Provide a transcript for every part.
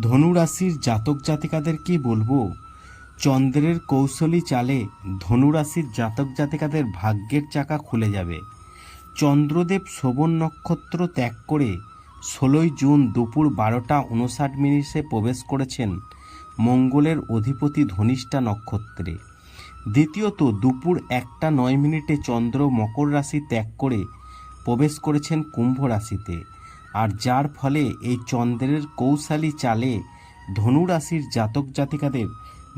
ধনু রাশির জাতক জাতিকাদের কি বলব? চন্দ্রের কৌশলী চালে ধনু রাশির জাতক জাতিকাদের ভাগ্যের চাকা খুলে যাবে। চন্দ্রদেব শোভন নক্ষত্র ত্যাগ করে ষোলোই জুন দুপুর বারোটা উনষাট মিনিটে প্রবেশ করেছেন মঙ্গলের অধিপতি ধনিষ্ঠা নক্ষত্রে। দ্বিতীয়ত দুপুর একটা নয় মিনিটে চন্দ্র মকর রাশি ত্যাগ করে প্রবেশ করেছেন কুম্ভ রাশিতে। আর যার ফলে এই চন্দ্রের কৌশলী চালে ধনু রাশির জাতক জাতিকাদের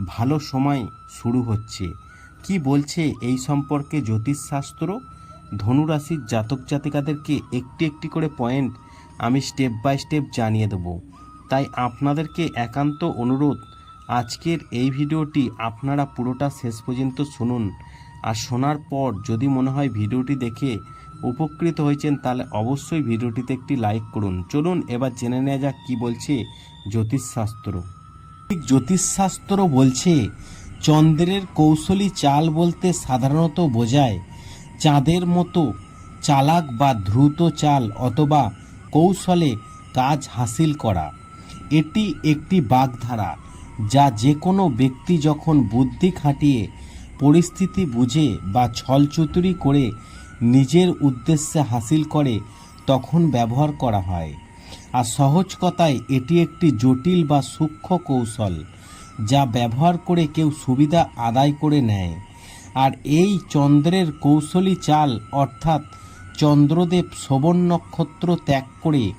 ভালো সময় শুরু হচ্ছে। কি বলছে এই সম্পর্কে জ্যোতিষশাস্ত্র? ধনু রাশির জাতক জাতিকাদেরকে একটি একটি করে পয়েন্ট আমি স্টেপ বাই স্টেপ জানিয়ে দেবো। তাই আপনাদেরকে একান্ত অনুরোধ, আজকের এই ভিডিওটি আপনারা পুরোটা শেষ পর্যন্ত শুনুন। আর শোনার পর যদি মনে হয় ভিডিওটি দেখে উপকৃত হয়েছেন, তাহলে অবশ্যই ভিডিওটিতে একটি লাইক করুন। চলুন, এবার জেনে নেওয়া যাক কী বলছে জ্যোতিষশাস্ত্র। ঠিক জ্যোতিষশাস্ত্র বলছে, চন্দ্রের কৌশলী চাল বলতে সাধারণত বোঝায় চাঁদের মতো চালাক বা দ্রুত চাল অথবা কৌশলে কাজ হাসিল করা। এটি একটি বাগধারা যা যে কোনো ব্যক্তি যখন বুদ্ধি খাটিয়ে পরিস্থিতি বুঝে বা ছলচতুরি করে নিজের উদ্দেশ্যে হাসিল করে, তখন ব্যবহার করা হয়। আর সহজ কথায়, এটি একটি জটিল বা সূক্ষ্ম কৌশল, যা ব্যবহার করে কেউ সুবিধা আদায় করে নেয়। আর এই চন্দ্রের কৌশলী চাল, অর্থাৎ চন্দ্রদেব শোভন নক্ষত্র ত্যাগ করে,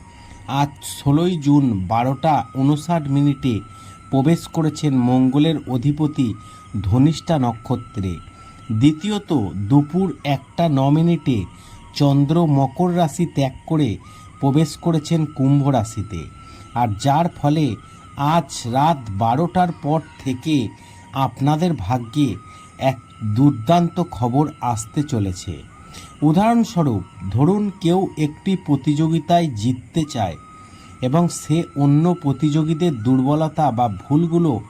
আজ ষোলোই জুন বারোটা উনষাট মিনিটে প্রবেশ করেছেন মঙ্গলের অধিপতি ধনিষ্ঠা নক্ষত্রে। দ্বিতীয়ত, দুপুর একটা ন মিনিটে চন্দ্র মকর রাশি ত্যাগ করে প্রবেশ করেছেন কুম্ভ রাশিতে। আর যার ফলে আজ রাত বারোটার পর থেকে আপনাদের ভাগ্যে এক দুর্দান্ত খবর আসতে চলেছে। উদাহরণস্বরূপ, ধরুন কেউ একটি প্রতিযোগিতায় জিততে চায় এবং সে অন্য প্রতিযোগীদের দুর্বলতা বা ভুলগুলো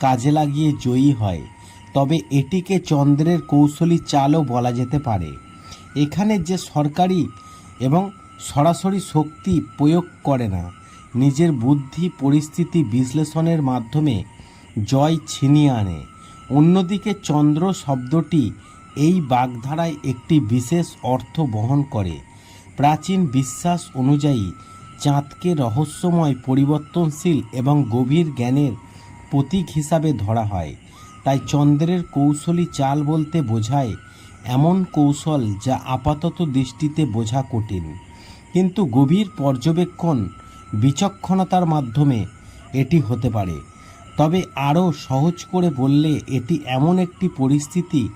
কাজে লাগিয়ে জয়ী হয়। তবে এটিকে চন্দ্রের কৌশলী চালও বলা যেতে পারে। এখানে যে সরকারি এবং সরাসরি শক্তি প্রয়োগ করে না, নিজের বুদ্ধি পরিস্থিতি বিশ্লেষণের মাধ্যমে জয় ছিনিয়ে আনে। অন্যদিকে চন্দ্র শব্দটি এই বাগধারায় একটি বিশেষ অর্থ বহন করে। প্রাচীন বিশ্বাস অনুযায়ী, চাঁদকে রহস্যময়, পরিবর্তনশীল এবং গভীর জ্ঞানের প্রতীক হিসাবে ধরা হয়। তাই চন্দ্রের কৌশলী চাল বলতে বোঝায় এমন কৌশল যা আপাতত দৃষ্টিতে বোঝা কঠিন। কিন্তু গভীর পর্যবেক্ষণ, বিচক্ষণতার মাধ্যমে এটি হতে পারে। তবে আরও সহজ করে বললে এটি এমন একটি পরিস্থিতি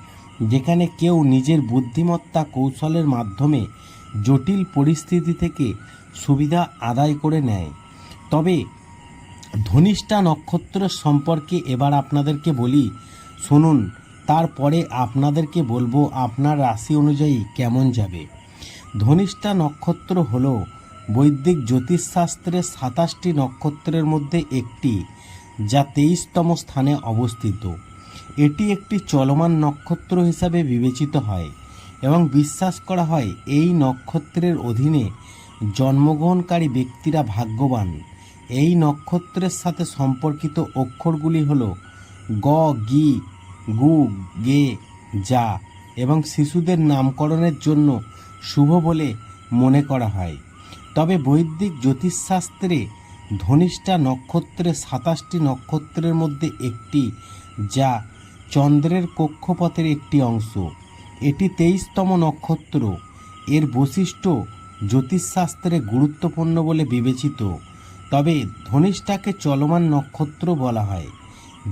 যেখানে কেউ নিজের বুদ্ধিমত্তা কৌশলের মাধ্যমে জটিল পরিস্থিতি থেকে সুবিধা আদায় করে নেয়। তবে ধনিষ্ঠা নক্ষত্র সম্পর্কে এবার আপনাদেরকে বলি, শুনুন, তারপরে আপনাদেরকে বলব আপনার রাশি অনুযায়ী কেমন যাবে। ধনিষ্ঠা নক্ষত্র হল বৈদিক জ্যোতিষশাস্ত্রের সাতাশটি নক্ষত্রের মধ্যে একটি, যা তেইশতম স্থানে অবস্থিত। এটি একটি চলমান নক্ষত্র হিসাবে বিবেচিত হয় এবং বিশ্বাস করা হয় এই নক্ষত্রের অধীনে জন্মগ্রহণকারী ব্যক্তিরা ভাগ্যবান। এই নক্ষত্রের সাথে সম্পর্কিত অক্ষরগুলি হল গ, গি, গু, গে, যা এবং শিশুদের নামকরণের জন্য শুভ বলে মনে করা হয়। তবে বৈদিক জ্যোতিষশাস্ত্রে ধনিষ্ঠা নক্ষত্রের সাতাশটি নক্ষত্রের মধ্যে একটি, যা চন্দ্রের কক্ষপথের একটি অংশ। এটি তেইশতম নক্ষত্র। এর বৈশিষ্ট্য জ্যোতিষশাস্ত্রে গুরুত্বপূর্ণ বলে বিবেচিত। তবে ধনিষ্ঠাকে চলমান নক্ষত্র বলা হয়,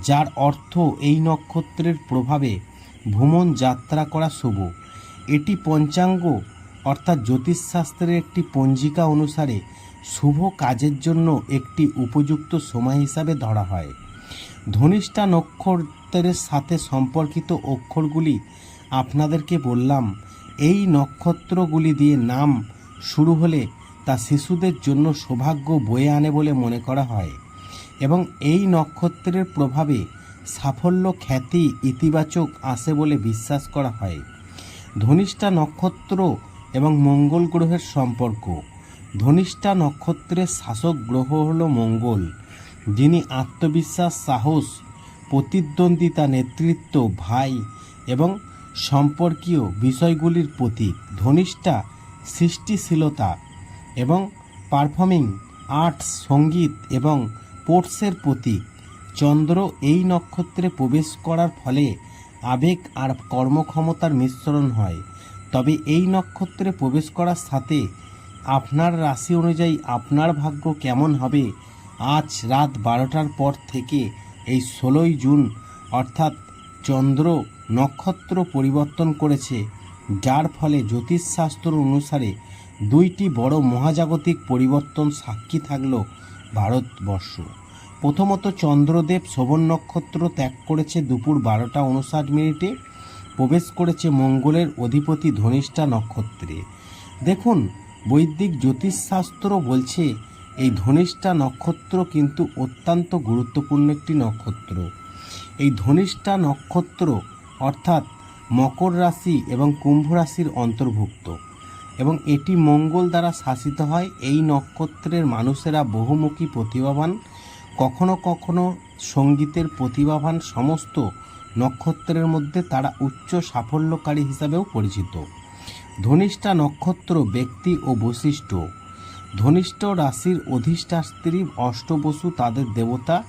যার অর্থ এই নক্ষত্রের প্রভাবে ভ্রমণ যাত্রা করা শুভ। এটি পঞ্চাঙ্গ, অর্থাৎ জ্যোতিষশাস্ত্রের একটি পঞ্জিকা অনুসারে শুভ কাজের জন্য একটি উপযুক্ত সময় হিসাবে ধরা হয়। ধনিষ্ঠা নক্ষত্রের সাথে সম্পর্কিত অক্ষরগুলি আপনাদেরকে বললাম, এই নক্ষত্রগুলি দিয়ে নাম শুরু হলে তা শিশুদের জন্য সৌভাগ্য বয়ে আনে বলে মনে করা হয় এবং এই নক্ষত্রের প্রভাবে সাফল্য, খ্যাতি ইতিবাচক আসে বলে বিশ্বাস করা হয়। ধনিষ্ঠা নক্ষত্র এবং মঙ্গল গ্রহের সম্পর্ক। ধনিষ্ঠা নক্ষত্রের শাসক গ্রহ হল মঙ্গল, যিনি আত্মবিশ্বাস, সাহস, প্রতিদ্বন্দ্বিতা, নেতৃত্ব, ভাই এবং সম্পর্কীয় বিষয়গুলির প্রতীক। ধনিষ্ঠা সৃষ্টিশীলতা এবং পারফর্মিং আর্টস সংগীত এবং স্পোর্টসের প্রতীক। চন্দ্র এই নক্ষত্রে প্রবেশ করার ফলে আবেগ আর কর্মক্ষমতার মিশ্রণ হয়। তবে এই নক্ষত্রে প্রবেশ করার সাথে আপনার রাশি অনুযায়ী আপনার ভাগ্য কেমন হবে? আজ রাত বারোটার পর থেকে এই ষোলোই জুন, অর্থাৎ চন্দ্র নক্ষত্র পরিবর্তন করেছে, যার ফলে জ্যোতিষশাস্ত্র অনুসারে দুইটি বড় মহাজাগতিক পরিবর্তন সাক্ষী থাকল ভারতবর্ষ। প্রথমত চন্দ্রদেব শোভন নক্ষত্র ত্যাগ করেছে দুপুর বারোটা উনষাট মিনিটে, প্রবেশ করেছে মঙ্গলের অধিপতি ধনিষ্ঠা নক্ষত্রে। দেখুন, বৈদিক জ্যোতিষশাস্ত্র বলছে, এই ধনিষ্ঠা নক্ষত্র কিন্তু অত্যন্ত গুরুত্বপূর্ণ একটি নক্ষত্র। এই ধনিষ্ঠা নক্ষত্র অর্থাৎ মকর রাশি এবং কুম্ভ রাশির অন্তর্ভুক্ত। এবং এটি মঙ্গল দ্বারা শাসিত হয়। এই নক্ষত্রের মানুষেরা বহুমুখী প্রতিভাবান। কখনো কখনো সঙ্গীতের প্রতিভাবান সমস্ত নক্ষত্রের মধ্যে তারা উচ্চ সাফল্যকারী হিসাবেও পরিচিত। ধনিষ্ঠা নক্ষত্র ব্যক্তি ও বৈশিষ্ট্য। ধনিষ্ঠ রাশির অধিষ্ঠাত্রী অষ্টবসু তাদের দেবতা।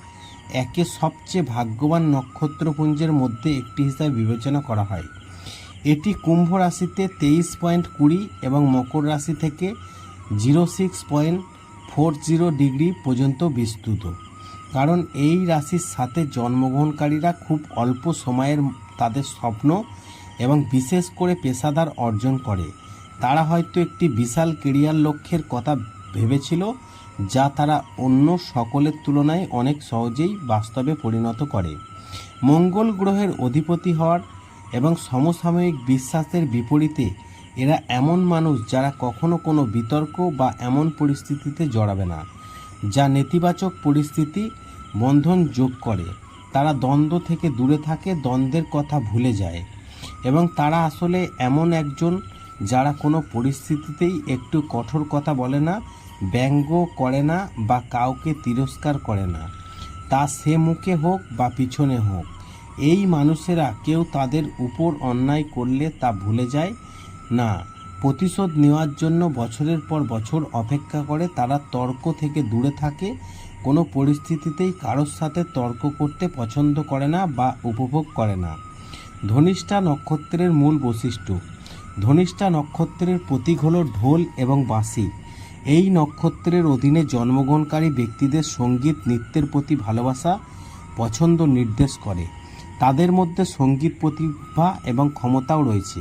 একে সবচেয়ে ভাগ্যবান নক্ষত্রপুঞ্জের মধ্যে একটি হিসাবে বিবেচনা করা হয়। এটি কুম্ভ রাশিতে তেইশ পয়েন্ট কুড়ি এবং মকর রাশি থেকে zero six point four zero degree পর্যন্ত বিস্তৃত। কারণ এই রাশির সাথে জন্মগ্রহণকারীরা খুব অল্প সময়ের তাদের স্বপ্ন এবং বিশেষ করে পেশাদার অর্জন করে। তারা হয়তো একটি বিশাল কেরিয়ার লক্ষ্যের কথা ভেবেছিল, যা তারা অন্য সকলের তুলনায় অনেক সহজেই বাস্তবে পরিণত করে। মঙ্গল গ্রহের অধিপতি হওয়ার এবং সমসাময়িক বিশ্বাসের বিপরীতে এরা এমন মানুষ যারা কখনো কোনো বিতর্ক বা এমন পরিস্থিতিতে জড়াবে না, যা নেতিবাচক পরিস্থিতি, বন্ধন যোগ করে। তারা দ্বন্দ্ব থেকে দূরে থাকে, দ্বন্দ্বের কথা ভুলে যায় এবং তারা আসলে এমন একজন যারা কোনো পরিস্থিতিতেই একটু কঠোর কথা বলে না, ব্যঙ্গ করে না বা কাউকে তিরস্কার করে না। তা সে মুখে হোক বা পিছনে হোক। এই মানুষেরা কেউ তাদের উপর অন্যায় করলে তা ভুলে যায়? না, প্রতিশোধ নেওয়ার জন্য বছরের পর বছর অপেক্ষা করে তারা তর্ক থেকে দূরে থাকে, কোনো পরিস্থিতিতেই কারোর সাথে তর্ক করতে পছন্দ করে না বা উপভোগ করে না। ধনিষ্ঠা নক্ষত্রের মূল বৈশিষ্ট্য। ধনিষ্ঠা নক্ষত্রের প্রতীক হল ঢোল এবং বাঁশি। এই নক্ষত্রের অধীনে জন্মগ্রহণকারী ব্যক্তিদের সংগীত, নৃত্যের প্রতি ভালোবাসা, পছন্দ নির্দেশ করে। তাদের মধ্যে সংগীত প্রতিভা এবং ক্ষমতাও রয়েছে।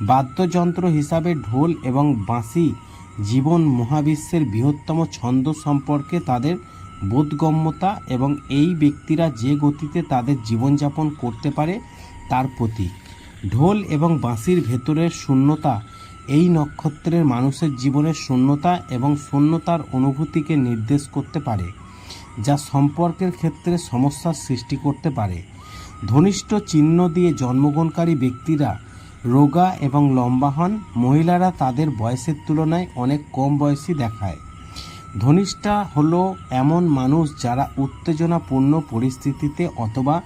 বাদ্যযন্ত্র হিসাবে ঢোল এবং বাঁশি জীবন মহাবিশ্বের বৃহত্তম ছন্দ সম্পর্কে তাদের বোধগম্যতা এবং এই ব্যক্তিরা যে গতিতে তাদের জীবনযাপন করতে পারে তার প্রতীক। ঢোল এবং বাঁশির ভেতরের শূন্যতা এই নক্ষত্রের মানুষের জীবনের শূন্যতা এবং শূন্যতার অনুভূতিকে নির্দেশ করতে পারে, যা সম্পর্কের ক্ষেত্রে সমস্যার সৃষ্টি করতে পারে। ধনিষ্ঠ চিহ্ন দিয়ে জন্মগ্রহণকারী ব্যক্তিরা রোগা এবং লম্বা হন। মহিলারা তাদের বয়সের তুলনায় অনেক কম বয়সী দেখায়। ধনিষ্ঠা হলো এমন মানুষ যারা উত্তেজনাপূর্ণ পরিস্থিতিতে অথবা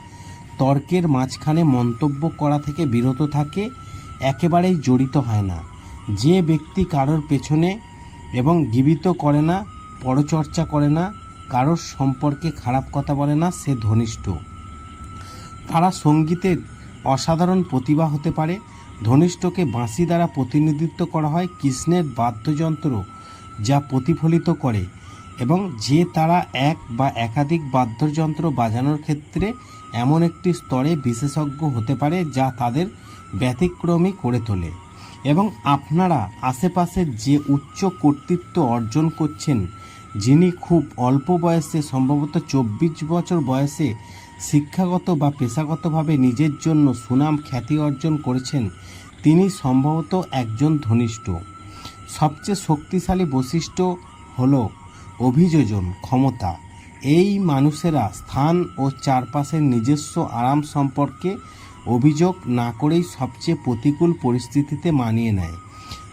তর্কের মাঝখানে মন্তব্য করা থেকে বিরত থাকে, একেবারেই জড়িত হয় না। যে ব্যক্তি কারোর পেছনে এবং জীবিত করে না, পরচর্চা করে না, কারোর সম্পর্কে খারাপ কথা বলে না, সে ধনিষ্ঠ। তারা সঙ্গীতের অসাধারণ প্রতিভা হতে পারে। ধনিষ্ঠকে বাঁশি দ্বারা প্রতিনিধিত্ব করা হয় কৃষ্ণের বাদ্যযন্ত্র যা প্রতিফলিত করে এবং যে তারা এক বা একাধিক বাদ্যযন্ত্র বাজানোর ক্ষেত্রে এমন একটি স্তরে বিশেষজ্ঞ হতে পারে যা তাদের ব্যতিক্রমী করে তোলে। এবং আপনারা আশেপাশের যে উচ্চ কর্তৃত্ব অর্জন করছেন, যিনি খুব অল্প বয়সে, সম্ভবত চব্বিশ বছর বয়সে শিক্ষাগত বা পেশাগতভাবে নিজের জন্য সুনাম, খ্যাতি অর্জন করেছেন তিনি সম্ভবত একজন ধনিষ্ঠ। সবচেয়ে শক্তিশালী বৈশিষ্ট্য হল অভিযোজন, ক্ষমতা। এই মানুষেরা স্থান ও চারপাশের নিজস্ব আরাম সম্পর্কে অভিযোগ না করেই সবচেয়ে প্রতিকূল পরিস্থিতিতে মানিয়ে নেয়।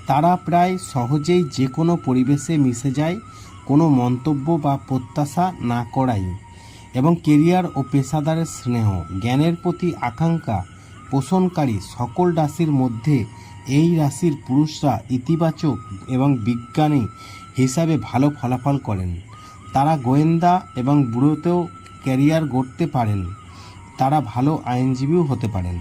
তারা প্রায় সহজেই যে কোনো পরিবেশে মিশে যায়, কোনো মন্তব্য বা প্রত্যাশা না করাই। এবং কেরিয়ার ও পেশাদারের স্নেহ, জ্ঞানের প্রতি আকাঙ্ক্ষা পোষণকারী সকল রাশির মধ্যে এই রাশির পুরুষরা ইতিবাচক এবং বিজ্ঞানী হিসাবে ভালো ফলাফল করেন। তারা গোয়েন্দা এবং বুড়োতেও ক্যারিয়ার গড়তে পারেন। তারা ভালো আইনজীবীও হতে পারেন।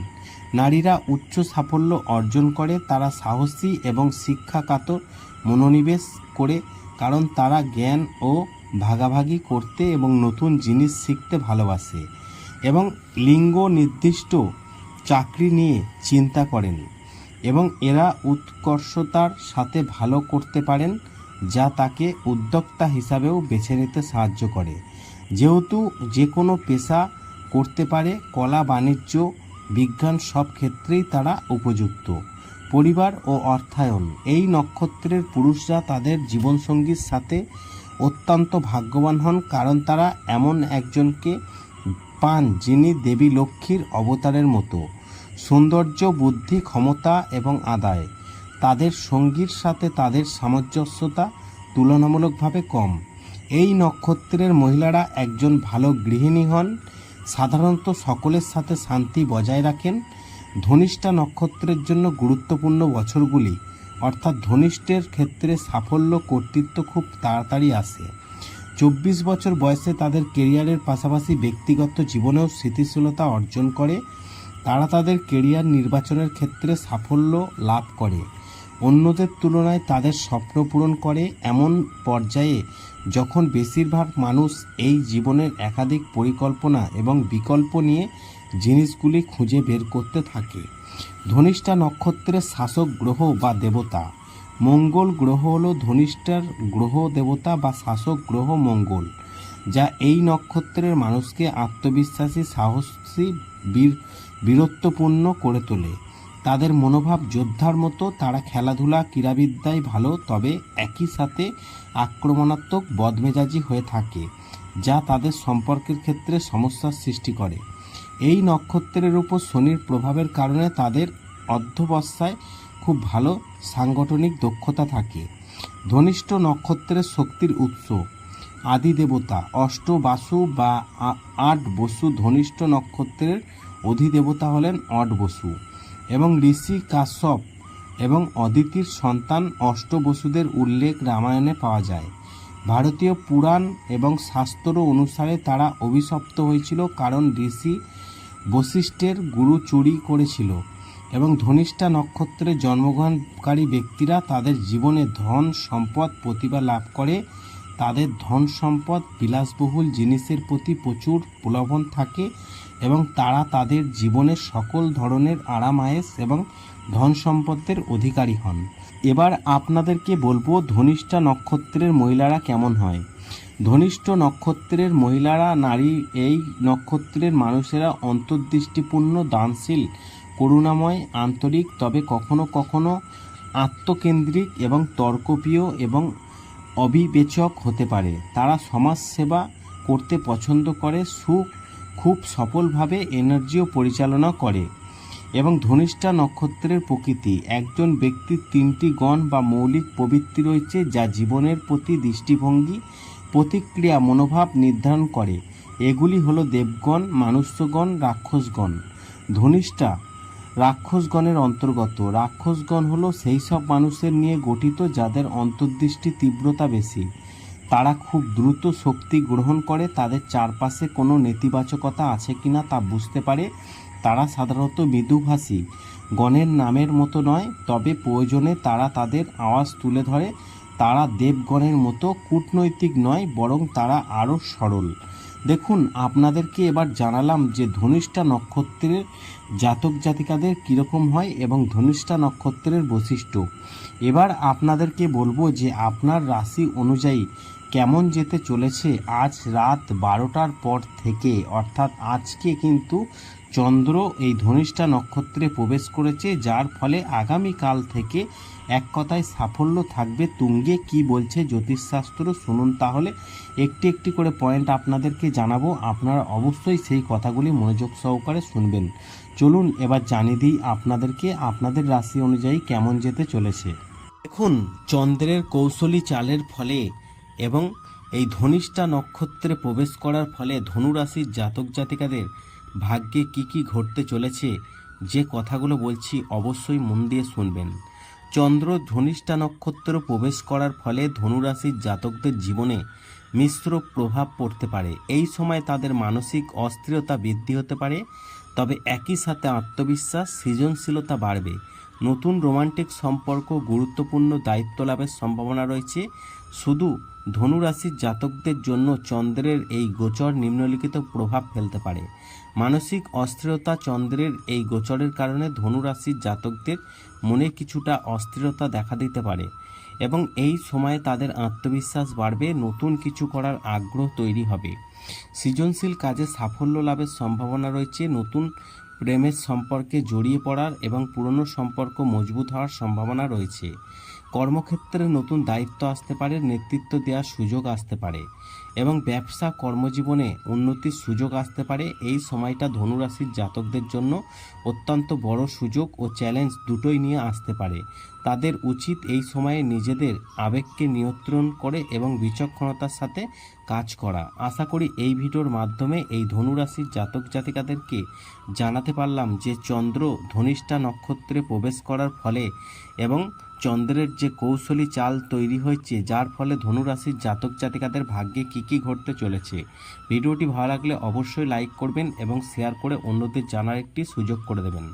নারীরা উচ্চ সাফল্য অর্জন করে, তারা সাহসী এবং শিক্ষাকাতর মনোনিবেশ করে, কারণ তারা জ্ঞান ও ভাগাভাগি করতে এবং নতুন জিনিস শিখতে ভালোবাসে এবং লিঙ্গ নির্দিষ্ট চাকরি নিয়ে চিন্তা করেন এবং এরা উৎকর্ষতার সাথে ভালো করতে পারেন যা তাকে উদ্যোক্তা হিসাবেও বেছে নিতে সাহায্য করে। যেহেতু যে কোনো পেশা করতে পারে, কলা, বাণিজ্য, বিজ্ঞান সব ক্ষেত্রেই তারা উপযুক্ত। পরিবার ও অর্থায়ন, এই নক্ষত্রের পুরুষরা তাদের জীবনসঙ্গীর সাথে অত্যন্ত ভাগ্যবান হন কারণ তারা এমন একজনকে পান যিনি দেবী লক্ষ্মীর অবতারের মতো। সৌন্দর্য, বুদ্ধি, ক্ষমতা এবং আদায়। তাদের সঙ্গীর সাথে তাদের সামঞ্জস্যতা তুলনামূলকভাবে কম। এই নক্ষত্রের মহিলারা একজন ভালো গৃহিণী হন। সাধারণত সকলের সাথে শান্তি বজায় রাখেন। ধনিষ্ঠা নক্ষত্রের জন্য গুরুত্বপূর্ণ বছরগুলি অর্থাৎ ধনিষ্ঠের ক্ষেত্রে সাফল্য, কর্তৃত্ব খুব তাড়াতাড়ি আসে। চব্বিশ বছর বয়সে তাদের কেরিয়ারের পাশাপাশি ব্যক্তিগত জীবনেও স্থিতিশীলতা অর্জন করে। তারা তাদের কেরিয়ার নির্বাচনের ক্ষেত্রে সাফল্য লাভ করে। অন্যদের তুলনায় তাদের স্বপ্ন পূরণ করে। এমন পর্যায়ে যখন বেশিরভাগ মানুষ এই জীবনের একাধিক পরিকল্পনা এবং বিকল্প নিয়ে জিনিসগুলি খুঁজে বের করতে থাকে। ধনিষ্ঠা নক্ষত্রের শাসক গ্রহ বা দেবতা। মঙ্গল গ্রহ হল ধনিষ্ঠার গ্রহ দেবতা বা শাসক গ্রহ মঙ্গল, যা এই নক্ষত্রের মানুষকে আত্মবিশ্বাসী, সাহসী, বীর, বীরত্বপূর্ণ করে তোলে। তাদের মনোভাব যোদ্ধার মতো, তারা খেলাধুলা, ক্রীড়াবিদ্যায় ভালো, তবে একই সাথে আক্রমণাত্মক, বদমেজাজি হয়ে থাকে, যা তাদের সম্পর্কের ক্ষেত্রে সমস্যার সৃষ্টি করে। এই নক্ষত্রের উপর শনির প্রভাবের কারণে তাদের অর্ধবস্থায় খুব ভালো সাংগঠনিক দক্ষতা থাকে। ধনিষ্ঠ নক্ষত্রের শক্তির উৎস আদি দেবতা অষ্টবাসু বা আট বসু ধনিষ্ঠ নক্ষত্রের অধিদেবতা হলেন অট বসু এবং ঋষি কাশ্যপ এবং অদিতির সন্তান অষ্ট বসুদের উল্লেখ রামায়ণে পাওয়া যায়। ভারতীয় পুরাণ এবং শাস্ত্র অনুসারে তারা অভিশপ্ত হয়েছিল কারণ ঋষি বশিষ্ঠের গুরু চুরি করেছিল এবং ধনিষ্ঠা নক্ষত্রে জন্মগ্রহণকারী ব্যক্তিরা তাদের জীবনে ধন সম্পদ প্রতিভা লাভ করে। তাদের ধন সম্পদ বিলাসবহুল জিনিসের প্রতি প্রচুর প্রলোভন থাকে এবং তারা তাদের জীবনের সকল ধরনের আরাম, আয়েস এবং ধন সম্পদের অধিকারী হন। এবার আপনাদেরকে বলব ধনিষ্ঠা নক্ষত্রের মহিলারা কেমন হয়। ধনিষ্ঠ নক্ষত্রের মহিলারা, নারী, এই নক্ষত্রের মানুষেরা অন্তর্দৃষ্টিপূর্ণ, দানশীল, করুণাময়, আন্তরিক, তবে কখনো কখনো আত্মকেন্দ্রিক এবং তর্কপ্রিয় এবং অবিবেচক হতে পারে। তারা সমাজসেবা করতে পছন্দ করে, সুখ, খুব সফলভাবে এনার্জিও পরিচালনা করে। এবং ধনিষ্ঠা নক্ষত্রের প্রকৃতি। একজন ব্যক্তির তিনটি গণ বা মৌলিক প্রবৃত্তি রয়েছে, যা জীবনের প্রতি দৃষ্টিভঙ্গি, প্রতিক্রিয়া, মনোভাব নির্ধারণ করে। এগুলি হলো দেবগণ, মানুষ্যগণ, রাক্ষসগণ। ধনিষ্ঠা রাক্ষসগণের অন্তর্গত। রাক্ষসগণ হলো সেই সব মানুষের নিয়ে গঠিত, যাদের অন্তর্দৃষ্টি তীব্রতা বেশি। তারা খুব দ্রুত শক্তি গ্রহণ করে, তাদের চারপাশে কোনো নেতিবাচকতা আছে কিনা তা বুঝতে পারে। তারা সাধারণত মৃদুভাষী। গণের নামের মতো নয়, তবে প্রয়োজনে তারা তাদের আওয়াজ তুলে ধরে। তারা দেবগণের মতো কূটনৈতিক নয়, বরং তারা আরও সরল। দেখুন, আপনাদেরকে এবার জানালাম যে ধনিষ্ঠা নক্ষত্রের জাতক জাতিকাদের কীরকম হয় এবং ধনিষ্ঠা নক্ষত্রের বৈশিষ্ট্য। এবার আপনাদেরকে বলব যে আপনার রাশি অনুযায়ী কেমন যেতে চলেছে আজ রাত বারোটার পর থেকে? অর্থাৎ আজকে কিন্তু চন্দ্র এই ধনিষ্ঠা নক্ষত্রে প্রবেশ করেছে, যার ফলে আগামীকাল থেকে এক কথায় সাফল্য থাকবে। তুঙ্গে কি বলছে জ্যোতিষশাস্ত্র? শুনুন তাহলে। একটি একটি করে পয়েন্ট আপনাদেরকে জানাব। আপনারা অবশ্যই সেই কথাগুলি মনোযোগ সহকারে শুনবেন। চলুন এবার জানিয়ে দিই আপনাদেরকে আপনাদের রাশি অনুযায়ী কেমন যেতে চলেছে। দেখুন, চন্দ্রের কৌশলী চালের ফলে এবং এই ধনিষ্ঠা নক্ষত্রে প্রবেশ করার ফলে ধনুরাশির জাতক জাতিকাদের ভাগ্যে কি কি ঘটতে চলেছে, যে কথাগুলো বলছি অবশ্যই মন দিয়ে শুনবেন। চন্দ্র ধনিষ্ঠা নক্ষত্র প্রবেশ করার ফলে ধনুরাশির জাতকদের জীবনে মিশ্র প্রভাব পড়তে পারে। এই সময় তাদের মানসিক অস্থিরতা বৃদ্ধি হতে পারে, তবে একই সাথে আত্মবিশ্বাস সৃজনশীলতা বাড়বে। নতুন রোমান্টিক সম্পর্ক গুরুত্বপূর্ণ দায়িত্ব লাভের সম্ভাবনা রয়েছে। শুধু ধনুরাশির জাতকদের জন্য চন্দ্রের এই গোচর নিম্নলিখিত প্রভাব ফেলতে পারে। মানসিক অস্থিরতা চন্দ্রের এই গোচরের কারণে ধনুরাশির জাতকদের মনে কিছুটা অস্থিরতা দেখা দিতে পারে এবং এই সময়ে তাদের আত্মবিশ্বাস বাড়বে, নতুন কিছু করার আগ্রহ তৈরি হবে। সৃজনশীল কাজে সাফল্য লাভের সম্ভাবনা রয়েছে, নতুন প্রেমের সম্পর্কে জড়িয়ে পড়ার এবং পুরনো সম্পর্ক মজবুত হওয়ার সম্ভাবনা রয়েছে। কর্মক্ষেত্রে নতুন দায়িত্ব আসতে পারে, নেতৃত্ব দেওয়ার সুযোগ আসতে পারে এবং ব্যবসা কর্মজীবনে উন্নতির সুযোগ আসতে পারে। এই সময়টা ধনুরাশির জাতকদের জন্য অত্যন্ত বড় সুযোগ ও চ্যালেঞ্জ দুটোই নিয়ে আসতে পারে। তাদের উচিত এই সময়ে নিজেদের আবেগকে নিয়ন্ত্রণ করে এবং বিচক্ষণতার সাথে কাজ করা। আশা করি এই ভিডিওর মাধ্যমে এই ধনুরাশির জাতক জাতিকাদেরকে জানাতে পারলাম যে চন্দ্র ধনিষ্ঠা নক্ষত্রে প্রবেশ করার ফলে এবং চন্দ্রের যে কৌশলী চাল তৈরি হয়েছে, যার ফলে ধনুরাশির জাতক জাতিকাদের ভাগ্যে কী কী ঘটতে চলেছে। ভিডিওটি ভালো লাগলে অবশ্যই লাইক করবেন এবং শেয়ার করে অন্যদের জানার একটি সুযোগ করে দেবেন।